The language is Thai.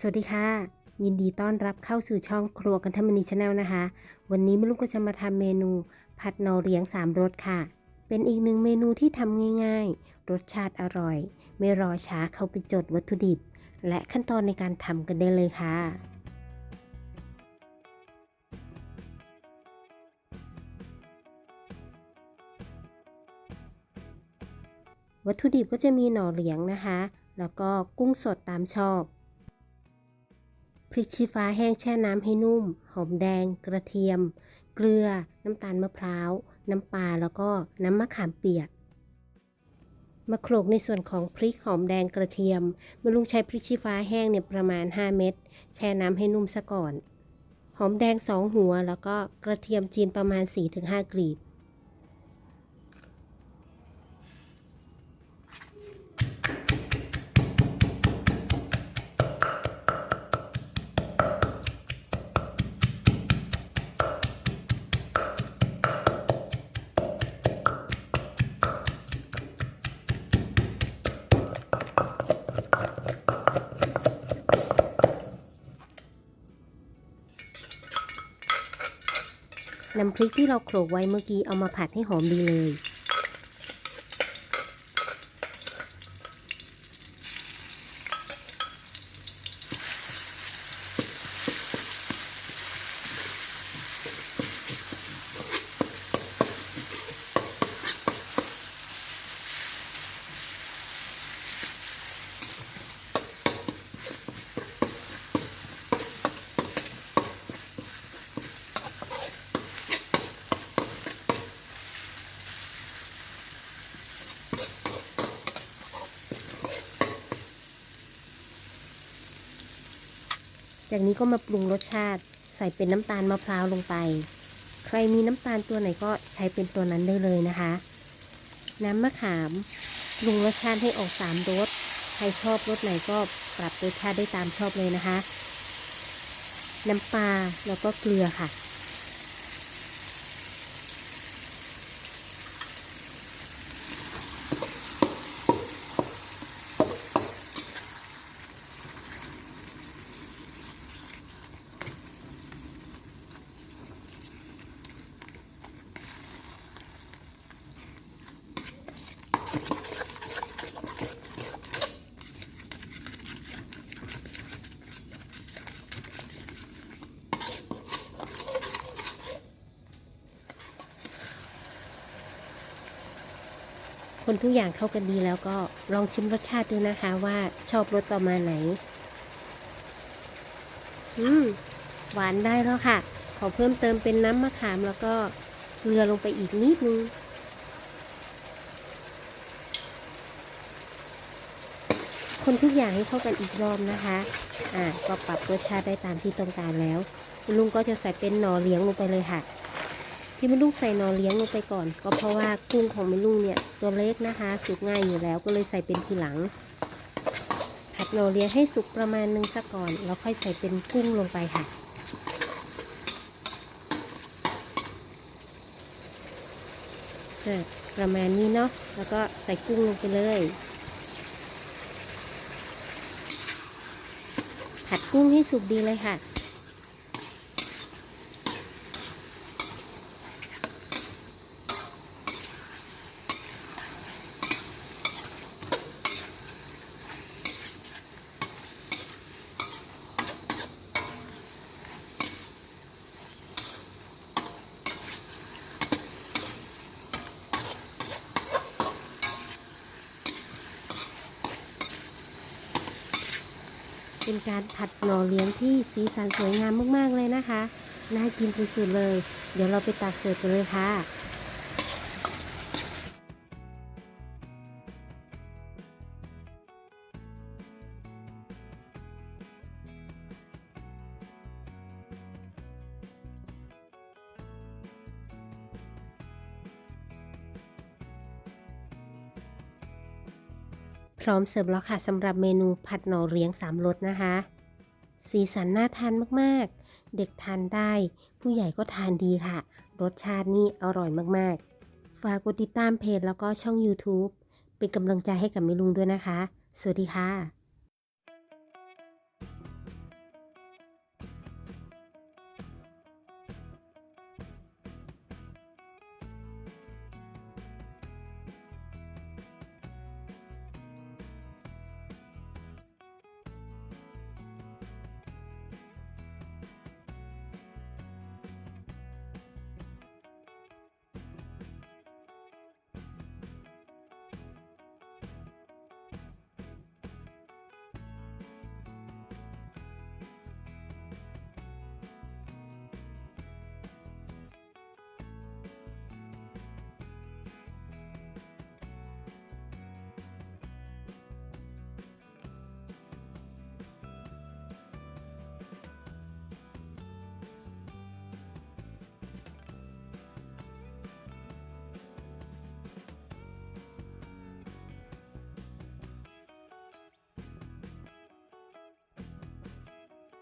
สวัสดีค่ะ ยินดีต้อนรับเข้าสู่ช่องครัวกันทมณีชาแนลนะคะ วันนี้แม่ลุงก็จะมาทำเมนูผัดนอเรียงสามรสค่ะ เป็นอีกหนึ่งเมนูที่ทำง่ายๆ รสชาติอร่อย ไม่รอช้าเข้าไปจดวัตถุดิบ และขั้นตอนในการทำกันได้เลยค่ะวัตถุดิบก็จะมีหน่อเหลียงนะคะ แล้วก็กุ้งสดตามชอบ พริกชี้ฟ้าแห้งแช่น้ำให้นุ่ม หอมแดง กระเทียม เกลือ น้ำตาลมะพร้าว น้ำปลา แล้วก็น้ำมะขามเปียก มาโขลกในส่วนของพริกหอมแดงกระเทียมมะลุงใช้พริกชี้ฟ้าแห้งเนี่ยประมาณ 5 เม็ด แช่น้ำให้นุ่มซะก่อน หอมแดง 2 หัว แล้วก็กระเทียมจีนประมาณ 4-5 กลีบ น้ำพริกที่เราโขลกไว้เมื่อกี้เอามาผัดให้หอมดีเลย จากนี้ก็มาปรุงรสชาติ ใส่เป็นน้ำตาลมะพร้าวลงไป ใครมีน้ำตาลตัวไหนก็ใช้เป็นตัวนั้นได้เลยนะคะ น้ำมะขามปรุงรสชาติให้ออกสามรส ใครชอบรสไหนก็ปรับรสชาติได้ตามชอบเลยนะคะ น้ำปลาแล้วก็เกลือค่ะ คนทุกอย่างเข้ากันดีแล้วก็ลองชิมรสชาติดูนะคะว่าชอบรสประมาณไหน อืม หวานได้แล้วค่ะ ขอเพิ่มเติมเป็นน้ำมะขามแล้วก็เกลือลงไปอีกนิดนึงคนทุกอย่างให้เข้ากันอีกรอบนะคะ อ่า ก็ปรับรสชาติได้ตามที่ต้องการแล้ว ลุงก็จะใส่เป็นหน่อเลี้ยงลงไปเลยค่ะ ที่แม่ลุงใส่นอเลี้ยงลงไปก่อน ก็เพราะว่ากุ้งของแม่ลุงเนี่ยตัวเล็กนะคะสุกง่ายอยู่แล้วก็เลยใส่เป็นทีหลัง ผัดนอเลี้ยงให้สุกประมาณนึงซะก่อน แล้วค่อยใส่เป็นกุ้งลงไปค่ะประมาณนี้เนาะแล้วก็ใส่กุ้งลงไปเลย ผัดกุ้งให้สุกดีเลยค่ะ เป็นการผัดหน่อเลี้ยงที่สีสันสวยงามมากๆเลยนะคะ น่ากินสุดๆเลย เดี๋ยวเราไปตักเสิร์ฟกันเลยค่ะ ร้อมเสิร์ฟแล้วค่ะสำหรับเมนูผัดหน่อเลี้ยงสามรสนะคะ สีสันน่าทานมากๆ เด็กทานได้ ผู้ใหญ่ก็ทานดีค่ะ รสชาตินี่อร่อยมากๆ ฝากกดติดตามเพจแล้วก็ช่อง YouTube เป็นกำลังใจให้กับเมลุงด้วยนะคะ สวัสดีค่ะ